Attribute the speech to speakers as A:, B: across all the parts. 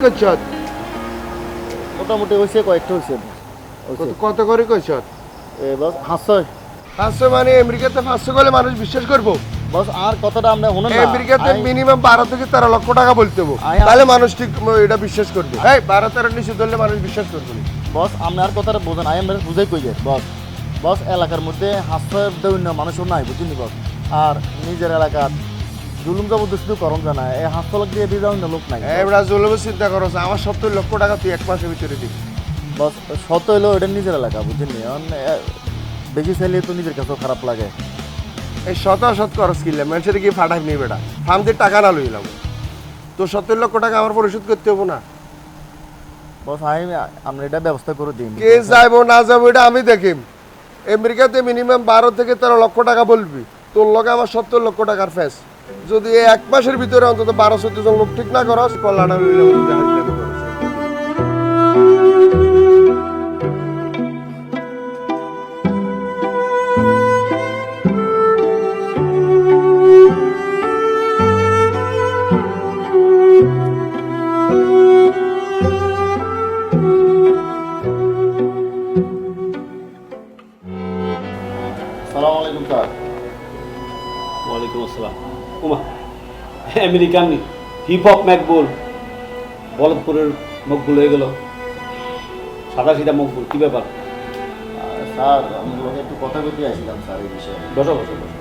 A: করছ
B: মোটামুটি হয়েছে কয়েকটা হয়েছে
A: কত কত করে কইছ
B: বস হাসয়
A: পাঁচশো মানে আমেরিকাতে পাঁচশো করলে মানুষ বিশ্বাস করব।
B: বস আর কথাটা আমরা শুনুন
A: আমেরিকাতে মিনিমাম বারো থেকে তেরো লক্ষ টাকা বলতে হবে।
B: আই-
A: তাহলে মানুষ ঠিক এটা বিশ্বাস করবে। বারো তেরো নিচে ধরলে মানুষ বিশ্বাস করবে।
B: বস আর কথাটা বোঝেন আই আমরা বুঝাই কই যায়। বস বস এলাকার মধ্যে দৈন্য মানুষও নাই বুঝলি বস? আর নিজের এলাকার জুলুম জবরদস্তি করম জানা এই লোক দিয়ে বিভিন্ন লোক নাই?
A: এবার জলবে চিন্তা করো আমার সত্তর লক্ষ টাকা তুই এক মাসের ভিতরে দিবি।
B: বস সত হইলেও এটা নিজের এলাকা বুঝলি বেশি চাইলে তো নিজের কাছেও খারাপ লাগে।
A: এই শত শত খরচ কিনলে মানুষের কি ফাটাই নিয়ে বেটা। ফার্ম দিয়ে টাকা না লইলাম তো সত্তর লক্ষ টাকা আমার পরিশোধ করতে হব না।
B: বস আমি আমরা এটা ব্যবস্থা করে দিন
A: কে যাইবো না যাব এটা আমি দেখিম। আমেরিকাতে মিনিমাম বারো থেকে তেরো লক্ষ টাকা বলবি। তোর লগে আমার সত্তর লক্ষ টাকার ফেস যদি এক মাসের ভিতরে অন্তত বারো চোদ্দ জন লোক ঠিক না করো কল্যাণ
B: সালাম আলাইকুম স্যার।
C: ওয়ালাইকুম আসসালাম। উমা আমেরিকান হিপ হপ ম্যাকবুল বলদপুরের মকবুল হয়ে গেল। সাদা সিধা মকবুল কি ব্যাপার?
B: স্যার আমি তোমাকে একটু কথা বলতে আসছিলাম স্যার এই বিষয়ে।
C: বসো বসো বসো।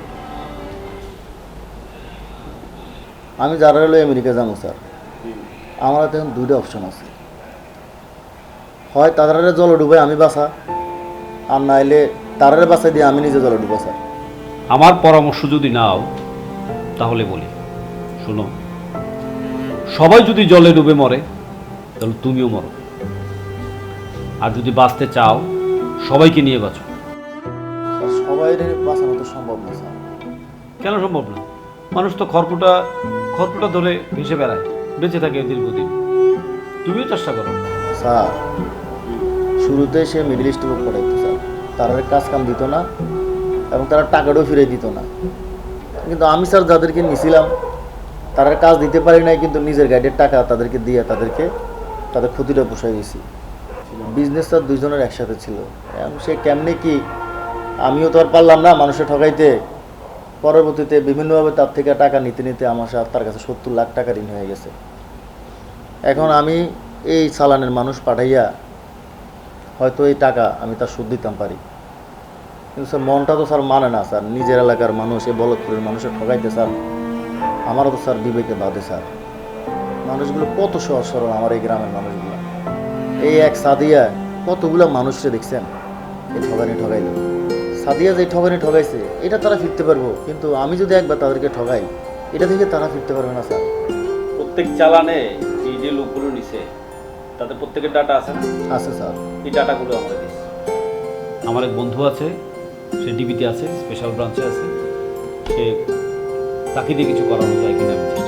B: আমি যারা হলো আমেরিকা যাব স্যার। আমার হাতে এখন দুইটা অপশন আছে। হয় তাদের জল ডুবে আমি বাসা আর নাইলে তারারে বাসা দিয়ে আমি নিজে জল ডুবো স্যার।
C: আমার পরামর্শ যদি নাও তাহলে বলি শোনো সবাই যদি জলে ডুবে মরে তাহলে তুমিও মরো। আর যদি বাঁচতে চাও সবাইকে নিয়ে বাঁচো।
B: সবাই বাঁচানো তো সম্ভব না স্যার।
C: কেন সম্ভব না? মানুষ তো খড়কুটা খড়কুটা ধরে ভেসে বেড়ায় বেঁচে থাকে দীর্ঘদিন। তুমিও চেষ্টা করো।
B: স্যার শুরুতে সে মিডিল ইস্টে পড়াইতো স্যার। তারা কাজ কাম দিত না এবং তারা টাকাটাও ফিরে দিত না। কিন্তু আমি স্যার যাদেরকে নিছিলাম, তারা কাজ দিতে পারি নাই, কিন্তু নিজের গাইডের টাকা তাদেরকে দিয়ে তাদেরকে, তাদের ক্ষতিটা পোষাই গেছি বিজনেস স্যার দুইজনের একসাথে ছিল। এবং সে কেমনে কি, আমিও তো আর পারলাম না মানুষের ঠকাইতে। পরবর্তীতে বিভিন্নভাবে তার থেকে টাকা নিতে নিতে আমার সাথে তার কাছে সত্তর লাখ টাকা ঋণ হয়ে গেছে। এখন আমি এই চালানের মানুষ পাঠাইয়া হয়তো এই টাকা আমি তার সুদ দিতাম পারি। কিন্তু স্যার মনটা তো স্যার মানে না স্যার। নিজের এলাকার মানুষ এ বলদপুরের মানুষের ঠকাইতে স্যার আমারও তো স্যার বিবেকে বাদে স্যার। মানুষগুলো কত সহজ সরল আমার এই গ্রামের মানুষগুলো। এই এক সাদিয়া কতগুলো মানুষকে দেখছেন? এই ঠগানি ঠগাইল। সাদিয়া যে ঠগানি ঠগাইছে এটা তারা ফিরতে পারব কিন্তু আমি যদি একবার তাদেরকে ঠগাই এটা থেকে তারা ফিরতে পারবে না স্যার।
C: প্রত্যেক চালানে এই যে লোকগুলো নিছে তাদের প্রত্যেকের ডাটা আছে না?
B: আছে স্যার।
C: এই ডাটাগুলো আমাদের আমার এক বন্ধু আছে সে ডিবিতে আছে স্পেশাল ব্রাঞ্চে আছে। সে তাকে দিয়ে কিছু করানো যায় কিনা আমি